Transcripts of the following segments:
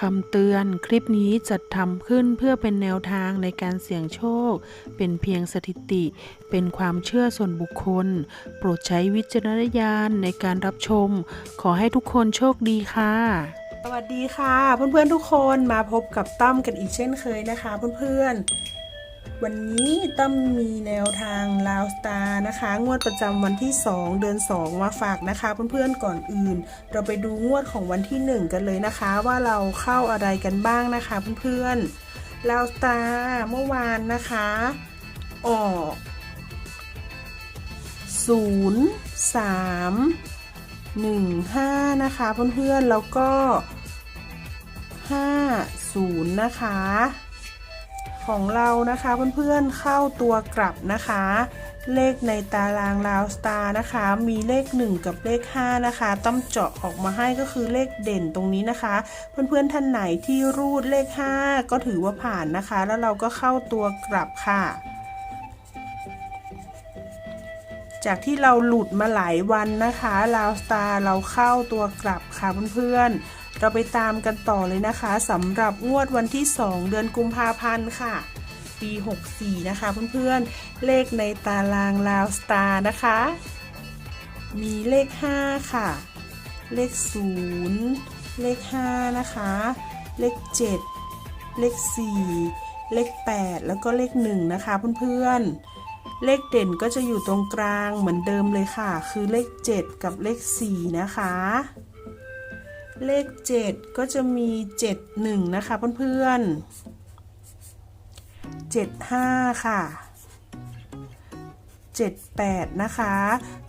คำเตือนคลิปนี้จัดทำขึ้นเพื่อเป็นแนวทางในการเสี่ยงโชค เป็นเพียงสถิติ เป็นความเชื่อส่วนบุคคล โปรดใช้วิจารณญาณในการรับชม ขอให้ทุกคนโชคดีค่ะ สวัสดีค่ะ เพื่อนๆทุกคนมาพบกับตั้มกันอีกเช่นเคยนะคะ เพื่อนๆวันนี้ตั้มมีแนวทาง ตานะคะ งวดประจำวันที่ 2 เดือน 2 มาฝากนะคะ เพื่อนๆก่อนอื่น เราไปดูงวดของวันที่ 1 กันเลยนะคะ ว่าเราเข้าอะไรกันบ้างนะคะ เพื่อนๆลาวตาเมื่อวานนะคะออก0 3 1 5 นะคะ เพื่อนๆแล้วก็ 50 นะคะของเรานะคะเพื่อนๆเข้าตัวกลับนะคะ เลขในตารางลาวสตาร์นะคะ มีเลข 1 กับเลข 5 นะคะ ต้อมเจาะออกมาให้ก็คือเลขเด่นตรงนี้นะคะ เพื่อนๆท่านไหนที่รูดเลข 5 ก็ถือว่าผ่านนะคะ แล้วเราก็เข้าตัวกลับค่ะ จากที่เราหลุดมาหลายวันนะคะลาวสตาร์เราเข้าตัวกลับค่ะเพื่อนๆเราไปตามกันต่อเลยนะคะสำหรับงวดวันที่ 2 เดือนกุมภาพันธ์ค่ะ ปี 64 นะคะเพื่อนๆ เลขในตารางลาวสตาร์นะคะ มีเลข 5 ค่ะ เลข 0 เลข 5 นะคะ เลข 7 เลข 4 เลข 8 แล้วก็เลข 1 นะคะเพื่อนๆ เลขเด่นก็จะอยู่ตรงกลางเหมือนเดิมเลยค่ะ คือเลข 7 กับเลข 4 นะคะเลข 7 ก็จะมี 7 1 นะคะเพื่อนๆ 7 5 ค่ะ 7 8 นะคะ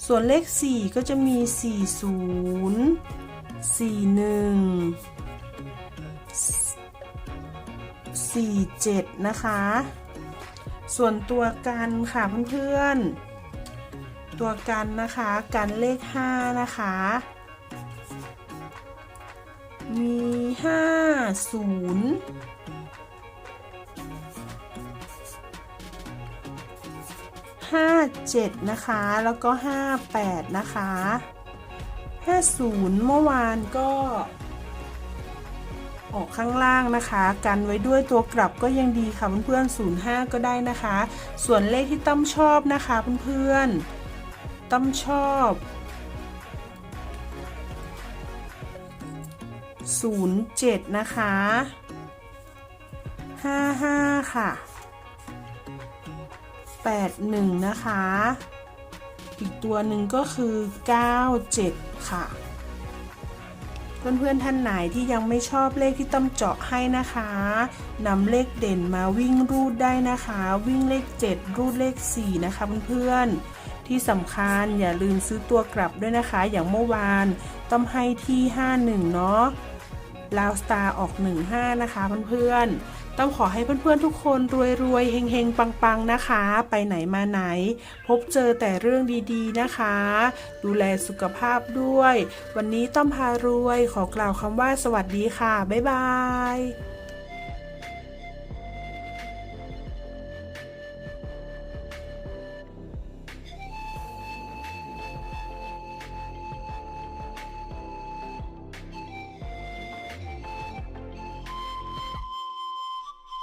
ส่วนเลข 4 ก็จะมี 4 0 4 1 4 7 นะคะ ส่วนตัวกันค่ะเพื่อนๆ ตัวกันนะคะกันเลข 5 นะคะมี 5 0 57 นะคะ แล้วก็ 58 นะคะ 50 เมื่อวานก็ ออกข้างล่างนะคะ กันไว้ด้วยตัวกลับก็ยังดีค่ะเพื่อนๆ05 ก็ได้นะคะ ส่วนเลขที่ตั้มชอบนะคะเพื่อนๆตั้มชอบ07 นะคะ 55 ค่ะ 81 นะคะ อีกตัวหนึ่งก็คือ 97 ค่ะ เพื่อนๆท่านไหนที่ยังไม่ชอบเลขที่ต้อมเจาะให้นะคะนำเลขเด่นมาวิ่งรูดได้นะคะ วิ่งเลข 7 รูดเลข 4 นะคะเพื่อนๆที่สำคัญอย่าลืมซื้อตัวกลับด้วยนะคะ อย่างเมื่อวานต้อมให้ที่ 51 เนาะลาวสตาร์ออก 15 นะคะเพื่อนๆ ต้องขอให้เพื่อนๆทุกคนรวยๆเฮงๆ ปังๆนะคะ ไปไหนมาไหน พบเจอแต่เรื่องดีๆนะคะ ดูแลสุขภาพด้วย วันนี้ต้อมพารวยขอกล่าวคำว่าสวัสดีค่ะ บ๊ายบาย